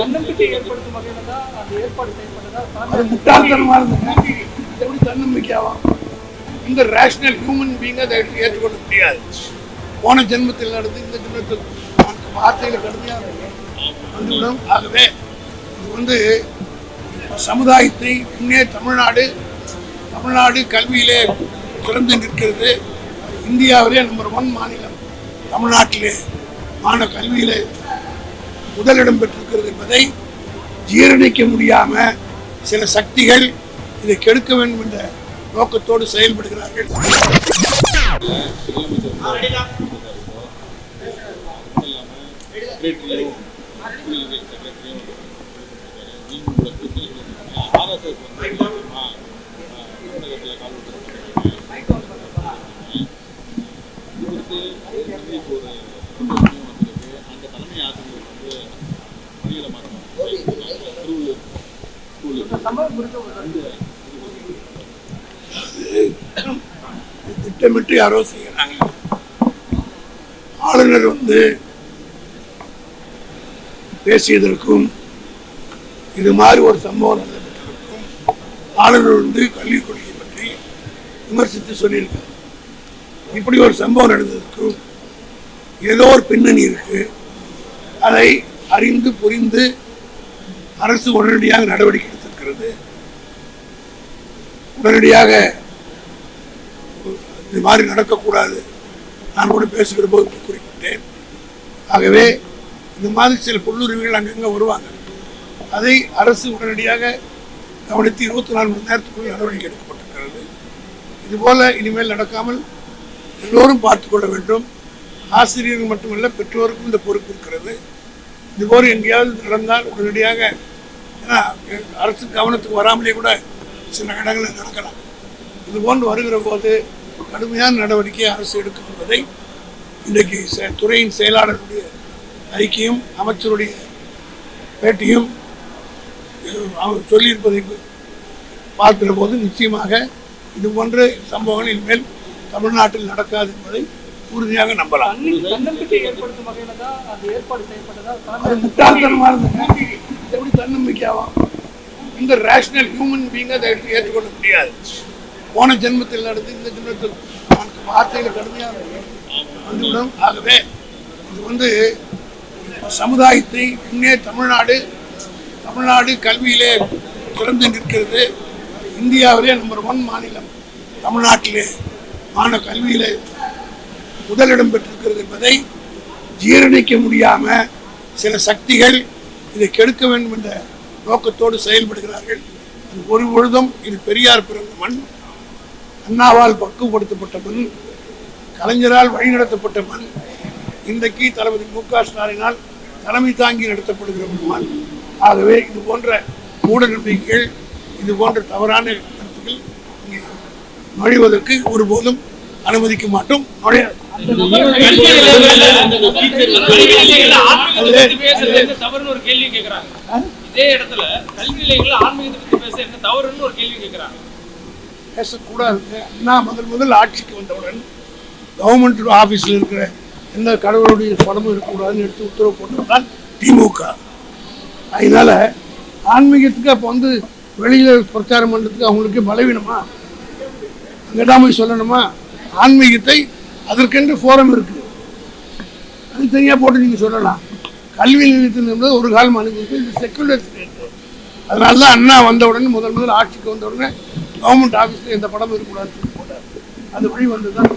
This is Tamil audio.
தன்னம்பிக்கை ஏற்படுத்தும் வகையில தான் அந்த ஏற்பாடு செய்யப்பட்டதா அது முட்டாள்தனமா இருந்தது இது எப்படி தன்னம்பிக்கையாகும் இந்த ரேஷனல் ஹியூமன் பீங் அதை ஏற்றுக்கொள்ள முடியாது. போன ஜென்மத்தில் நடந்து இந்த ஜென்மத்தில் வார்த்தைகள் கடுமையாக வந்துவிடும். ஆகவே இது வந்து சமுதாயத்தை முன்னே தமிழ்நாடு தமிழ்நாடு கல்வியிலே சிறந்து நிற்கிறது. இந்தியாவிலே நம்பர் ஒன் மாநிலம் தமிழ்நாட்டிலே மாணவ கல்வியிலே முதலிடம் பெற்றிருக்கிறது என்பதை ஜீரணிக்க முடியாம சில சக்திகள் இதை கெடுக்க வேண்டும் என்ற நோக்கத்தோடு செயல்படுகிறார்கள் Thank you. திட்டமிட்டு யாரோ செய்கிறாங்க ஆளுநர் வந்து பேசியதற்கும் இது மாதிரி ஒரு சம்பவம் நடந்ததற்கும் ஆளுநர் வந்து கல்விக் கொள்கையை பற்றி விமர்சித்து சொல்லியிருக்காங்க இப்படி ஒரு சம்பவம் நடந்ததற்கும் ஏதோ ஒரு பின்னணி இருக்கு. அதை அறிந்து புரிந்து அரசு உடனடியாக நடவடிக்கை இருக்கிறது. உடனடியாக இது மாதிரி நடக்கக்கூடாது. நான் கூட பேசுகிற போது குறிப்பிட்டேன். ஆகவே இந்த மாதிரி சில புல்லுரிமைகள் அங்கங்கே வருவாங்க. அதை அரசு உடனடியாக கவனித்து இருபத்தி நாலு மணி நேரத்துக்குள் நடவடிக்கை எடுக்கப்பட்டிருக்கிறது. இதுபோல் இனிமேல் நடக்காமல் எல்லோரும் பார்த்துக்கொள்ள வேண்டும். ஆசிரியர்கள் மட்டுமல்ல பெற்றோருக்கும் இந்த பொறுப்பு இருக்கிறது. இதுபோல் எங்கேயாவது நடந்தால் உடனடியாக அரசு கவனத்துக்கு வராமலே கூட சில இடங்களில் நடக்கலாம். இது போன்று வருகிற போது கடுமையான நடவடிக்கை அரசு எடுக்கும் என்பதை இன்றைக்கு துறையின் செயலாளருடைய அறிக்கையும் அமைச்சருடைய பேட்டியும் அவர் சொல்லியிருப்பதை பார்க்கிற போது நிச்சயமாக இது போன்ற சம்பவங்கள் இனிமேல் தமிழ்நாட்டில் நடக்காது என்பதை உறுதியாக நம்பலாம். தன்னி- தன்னம்பிக்கை ஏற்படுத்தும் வகையில தான் அந்த ஏற்பாடு செய்யப்பட்டதா? அது தலைமை முட்டாள்தனமா இந்த ரேஷனல் ஹியூமன் பீங்கை அதை ஏற்றுக்கொள்ள முடியாது. போன ஜென்மத்தில் நடந்து இந்த ஜென்மத்தில் அவனுக்கு வார்த்தையில் கடுமையாக வந்துவிடும். ஆகவே இது வந்து சமுதாயத்தை முன்னே தமிழ்நாடு தமிழ்நாடு கல்வியிலே சிறந்து நிற்கிறது. இந்தியாவிலே நம்பர் ஒன் மாநிலம். தமிழ்நாட்டிலே மாணவ கல்வியிலே முதலிடம் பெற்றிருக்கிறது என்பதை ஜீரணிக்க முடியாமல் சில சக்திகள் இதை கெடுக்க வேண்டும் என்ற நோக்கத்தோடு செயல்படுகிறார்கள். அது ஒரு பொழுதும் இது பெரியார் பிறந்த மண் அண்ணாவால் பக்குவப்படுத்தப்பட்ட மண் கலைஞரால் வழிநடத்தப்பட்ட மண் இன்றைக்கு தளபதி மு க ஸ்டாலினால் தலைமை தாங்கி நடத்தப்படுகிற ஒரு மண். ஆகவே இது போன்ற மூட நம்பிக்கைகள் இது போன்ற தவறான கருத்துக்கள் நுழைவதற்கு ஒருபோதும் அனுமதிக்க மாட்டோம். நுழையாது. தவறுன்னு ஒரு கேள்வி கேக்குறாங்க. இதே இடத்துல கல்வி நிலையங்கள் ஆன்மீகத்தை பத்தி பேச என்ன தவறுன்னு ஒரு கேள்வி கேக்குறாங்க. பேசக்கூடாது. நான் முதல் முதல் ஆட்சிக்கு வந்தவுடன் கவர்மெண்ட் ஆஃபீஸில் இருக்கிற எந்த கடவுளுடைய படமும் இருக்கக்கூடாதுன்னு எடுத்து உத்தரவு போட்டதுதான் திமுக. அதனால ஆன்மீகத்துக்கு அப்போ வந்து வெளியில் பிரச்சாரம் பண்ணுறதுக்கு அவங்களுக்கு பலவீனமா? அங்கே போய் சொல்லணுமா? ஆன்மீகத்தை அதற்கென்று ஃபோரம் இருக்குது அது தனியாக போட்டு நீங்கள் சொல்லலாம். கல்வி நிலையத்தில் என்பது ஒரு காலம் அனுபவித்து இது செக்குலர் ஸ்டேட் அதனால தான் அண்ணா வந்த உடனே முதல் முதல் ஆட்சிக்கு வந்த உடனே கவர்மெண்ட் ஆஃபீஸில் எந்த படம் இருக்கக்கூடாதுன்னு சொல்லி போட்டார். அது வழி வந்து தான்